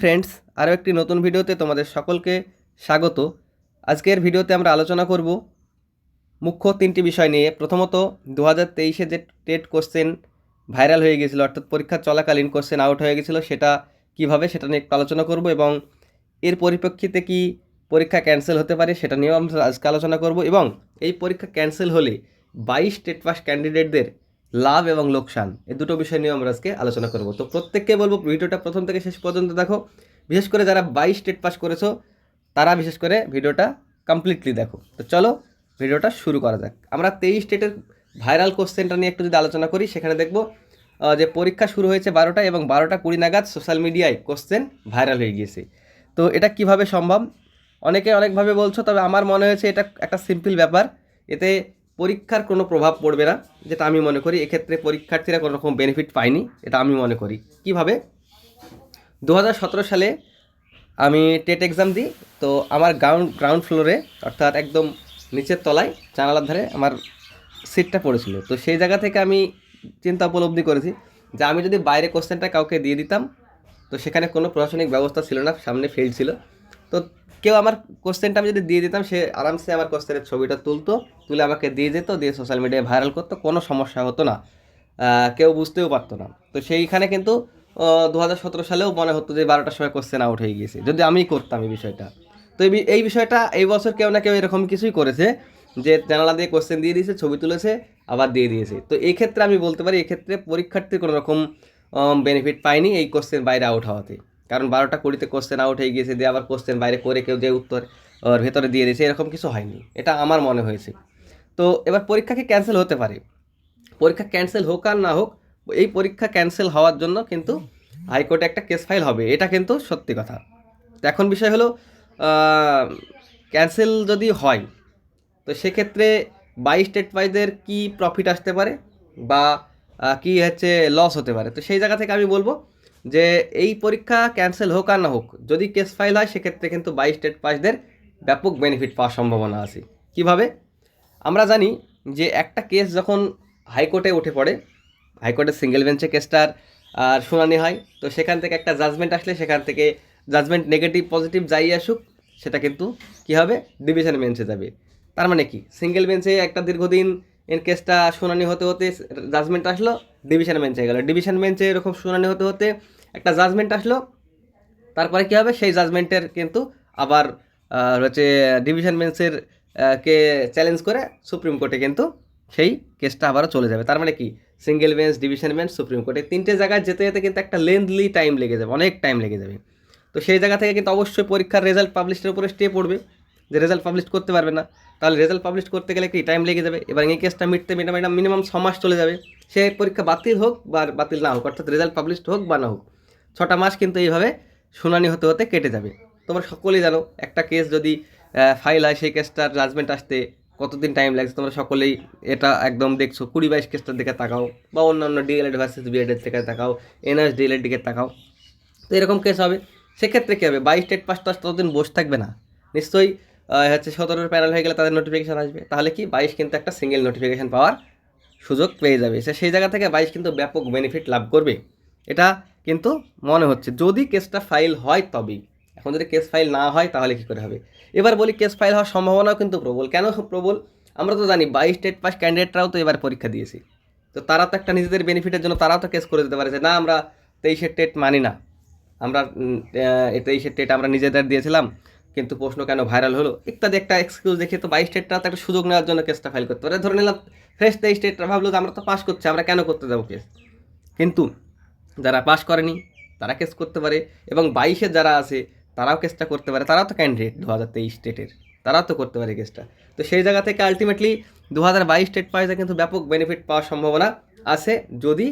Friends, আরও একটি নতুন ভিডিওতে তোমাদের সকলকে স্বাগত। আজকের ভিডিওতে আমরা আলোচনা করব মুখ্য তিনটি বিষয় নিয়ে। প্রথমত দু হাজার তেইশে যে টেট কোশ্চেন ভাইরাল হয়ে গেছিল, অর্থাৎ পরীক্ষা চলাকালীন কোশ্চেন আউট হয়ে গেছিল, সেটা কীভাবে সেটা নিয়ে একটু আলোচনা করব এবং এর পরিপ্রেক্ষিতে কি পরীক্ষা ক্যান্সেল হতে পারে সেটা নিয়েও আমরা আজকে আলোচনা করব এবং এই পরীক্ষা ক্যান্সেল হলে বাইশ স্টেট পাস ক্যান্ডিডেটদের লাভ এবং লোকসান, এই দুটো বিষয় নিয়ে আমরা আজকে আলোচনা করব। তো প্রত্যেককে বলব, ভিডিওটা প্রথম থেকে শেষ পর্যন্ত দেখো। বিশেষ করে যারা বাইশ স্টেট পাস করেছ, তারা বিশেষ করে ভিডিওটা কমপ্লিটলি দেখো। তো চলো, ভিডিওটা শুরু করা যাক। আমরা তেইশ স্টেটের ভাইরাল কোশ্চেনটা নিয়ে একটু যদি আলোচনা করি, সেখানে দেখব যে পরীক্ষা শুরু হয়েছে বারোটা এবং বারোটা কুড়ি নাগাদ সোশ্যাল মিডিয়ায় কোশ্চেন ভাইরাল হয়ে গিয়েছে। তো এটা কীভাবে সম্ভব? অনেকে অনেকভাবে বলছো, তবে আমার মনে হয়েছে এটা একটা সিম্পল ব্যাপার। এতে পরীক্ষার কোনো প্রভাব পড়বে না, যেটা আমি মনে করি। এক্ষেত্রে পরীক্ষার্থীরা কোনো রকম বেনিফিট পায়নি, এটা আমি মনে করি। কীভাবে? দু হাজার সতেরো সালে আমি টেট এক্সাম দিই, তো আমার গ্রাউন্ড গ্রাউন্ড ফ্লোরে অর্থাৎ একদম নিচের তলায়, জানালার ধারে আমার সিটটা পড়েছিল। তো সেই জায়গা থেকে আমি চিন্তা উপলব্ধি করেছি যে আমি যদি বাইরে কোশ্চেনটা কাউকে দিয়ে দিতাম, তো সেখানে কোনো প্রশাসনিক ব্যবস্থা ছিল না, সামনে ফিল্ড ছিল। তো কেউ আমার কোশ্চেনটা আমি যদি দিয়ে দিতাম, সে আরামসে আমার কোশ্চেনের ছবিটা তুলতো, তুলে আমাকে দিয়ে যেত, দিয়ে সোশ্যাল মিডিয়ায় ভাইরাল করতো, কোনো সমস্যা হতো না। কেউ বুঝতেও পারতো না। তো সেইখানে কিন্তু দু হাজার সতেরো সালেও মনে হতো যে বারোটার সময় কোশ্চেন আউট হয়ে গিয়েছে। যদি আমি করতাম এই বিষয়টা। তো এই বিষয়টা এই বছর কেউ না কেউ এরকম কিছুই করেছে, যে জানালা দিয়ে কোশ্চেন দিয়ে দিয়েছে, ছবি তুলেছে, আবার দিয়ে দিয়েছে। তো এই ক্ষেত্রে আমি বলতে পারি এক্ষেত্রে পরীক্ষার্থীর কোনো রকম বেনিফিট পায়নি এই কোশ্চেন বাইরে আউট হওয়াতে। কারণ বারোটা কুড়িতে কোশ্চেন আউট হয়ে গিয়েছে, দিয়ে আবার কোশ্চেন বাইরে করে কেউ যে উত্তর ওর ভেতরে দিয়ে দিয়েছে, এরকম কিছু হয়নি। এটা আমার মনে হয়েছে। তো এবার পরীক্ষা কি ক্যান্সেল হতে পারে? পরীক্ষা ক্যান্সেল হোক আর না হোক, এই পরীক্ষা ক্যান্সেল হওয়ার জন্য কিন্তু হাইকোর্টে একটা কেস ফাইল হবে, এটা কিন্তু সত্যি কথা। তো এখন বিষয় হলো ক্যান্সেল যদি হয়, তো সেক্ষেত্রে বাই স্টেট ওয়াইজের কী প্রফিট আসতে পারে? বা কী হচ্ছে লস হতে পারে? তো সেই জায়গা থেকে আমি বলব যে এই পরীক্ষা ক্যান্সেল হোক আর না হোক, যদি কেস ফাইল হয়, সেক্ষেত্রে কিন্তু বাইশ স্টেট পাসদের ব্যাপক বেনিফিট পাওয়ার সম্ভাবনা আছে। কীভাবে? আমরা জানি যে একটা কেস যখন হাইকোর্টে উঠে পড়ে হাইকোর্টের সিঙ্গেল বেঞ্চে কেসটার আর শুনানি হয়, তো সেখান থেকে একটা জাজমেন্ট আসলে, সেখান থেকে জাজমেন্ট নেগেটিভ পজিটিভ যাই আসুক, সেটা কিন্তু কী হবে? ডিভিশন বেঞ্চে যাবে। তার মানে কি? সিঙ্গেল বেঞ্চে একটা দীর্ঘদিন এর কেসটা শুনানি হতে হতে জাজমেন্ট আসলো ডিভিশন বেঞ্চে গেল। ডিভিশন বেঞ্চে এরকম শুনানি হতে হতে একটা জাজমেন্ট আসলো। তারপরে কী হবে? সেই জাজমেন্টের কিন্তু আবার হচ্ছে ডিভিশন বেঞ্চের কে চ্যালেঞ্জ করে সুপ্রিম কোর্টে কিন্তু সেই কেসটা আবারও চলে যাবে। তার মানে কি? Single bench division bench supreme কোর্টে তিনটে জায়গায় যেতে যেতে কিন্তু একটা লেন্থলি টাইম লেগে যাবে, অনেক টাইম লেগে যাবে। তো সেই জায়গা থেকে কিন্তু অবশ্যই পরীক্ষার রেজাল্ট পাবলিশের উপরে স্টে পড়বে। যে রেজাল্ট পাবলিশ করতে পারবে না, তাহলে রেজাল্ট পাবলিশ করতে গেলে কি টাইম লেগে যাবে? এবার এই কেসটা মিটতে মিটে ম্যাডাম মিনিমাম ছ মাস চলে যাবে। সে পরীক্ষা বাতিল হোক বা বাতিল না হোক, অর্থাৎ রেজাল্ট পাবলিশড হোক বা না হোক, ছটা মাস কিন্তু এইভাবে শুনানি হতে হতে কেটে যাবে। তোমরা সকলেই জানো, একটা কেস যদি ফাইল হয়, সেই কেসটার জাজমেন্ট আসতে কতদিন টাইম লাগছে? তোমরা সকলেই এটা একদম দেখছ। কুড়ি বাইশ কেসটার দিকে তাকাও বা অন্যান্য ডিএলএড ভার্সেস বিএডের দিকে তাকাও এনএস ডিএলএড দিকে তাকাও। তো এরকম কেস হবে। সেক্ষেত্রে কী হবে? বাইশ স্টেট পাসটা ততদিন বসে থাকবে না। নিশ্চয়ই হচ্ছে সতেরোর প্যানেল হয়ে গেলে তাদের নোটিফিকেশান আসবে। তাহলে কি? বাইশ কিন্তু একটা সিঙ্গেল নোটিফিকেশান পাওয়ার সুযোগ পেয়ে যাবে। সে সেই জায়গা থেকে বাইশ কিন্তু ব্যাপক বেনিফিট লাভ করবে। এটা কিন্তু মনে হচ্ছে। যদি কেসটা ফাইল হয় তবেই। এখন যদি কেস ফাইল না হয়, তাহলে কী করে হবে? এবার বলি কেস ফাইল হওয়ার সম্ভাবনাও কিন্তু প্রবল। কেন প্রবল? আমরা তো জানি, বাইশ স্টেট পাস ক্যান্ডিডেটরাও তো এবার পরীক্ষা দিয়েছি। তো তারা তো একটা নিজেদের বেনিফিটের জন্য তারাও তো কেস করে দিতে পারে যে না, আমরা তেইশের টেট মানি না। আমরা তেইশের টেট আমরা নিজেদের দিয়েছিলাম। কিন্তু প্রশ্ন কেন ভাইরাল হলো? ইত্যাদি একটা এক্সকিউজ দেখে তো বাইশ স্টেটটা একটা সুযোগ নেওয়ার জন্য কেসটা ফাইল করতে। পারে ধরে নিলাম ফ্রেশ তেইশ স্টেটটা ভাবলো যে আমরা তো পাস করছি, আমরা কেন করতে যাব কেস কিন্তু যারা পাস করেনি, তারা কেস করতে পারে এবং বাইশে যারা আছে, তারাও কেসটা করতে পারে। তারাও তো ক্যান্ডিডেট দু হাজার তেইশ স্টেটের তারাও তো করতে পারে কেসটা তো সেই জায়গা থেকে আলটিমেটলি দু হাজার বাইশ স্টেট পাইজে কিন্তু ব্যাপক বেনিফিট পাওয়ার সম্ভাবনা আছে। যদি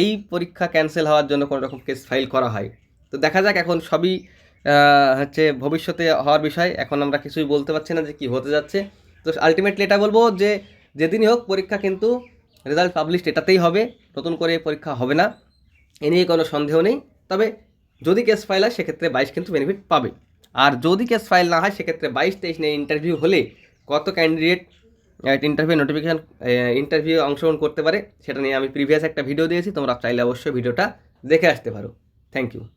এই পরীক্ষা ক্যান্সেল হওয়ার জন্য কোনো রকম কেস ফাইল করা হয়। তো দেখা যাক এখন সবই হচ্ছে ভবিষ্যতে হওয়ার বিষয়। এখন আমরা কিছুই বলতে পারছি না যে কী হতে যাচ্ছে। তো আলটিমেটলি এটা বলব যে, যেদিনই হোক পরীক্ষা কিন্তু রেজাল্ট পাবলিশড এটাতেই হবে। নতুন করে পরীক্ষা হবে না। এ নিয়ে কোনো সন্দেহ নেই। তবে যদি কেস ফাইল হয়, সেক্ষেত্রে বাইশ কিন্তু বেনিফিট পাবে। আর যদি কেস ফাইল না হয়, সেক্ষেত্রে বাইশ, তেইশ নিয়ে ইন্টারভিউ হলে কত ক্যান্ডিডেট ইন্টারভিউ নোটিফিকেশান ইন্টারভিউ অংশগ্রহণ করতে পারে, সেটা নিয়ে আমি প্রিভিয়াস একটা ভিডিও দিয়েছি। তোমরা চাইলে অবশ্যই ভিডিওটা দেখে আসতে পারো। Thank you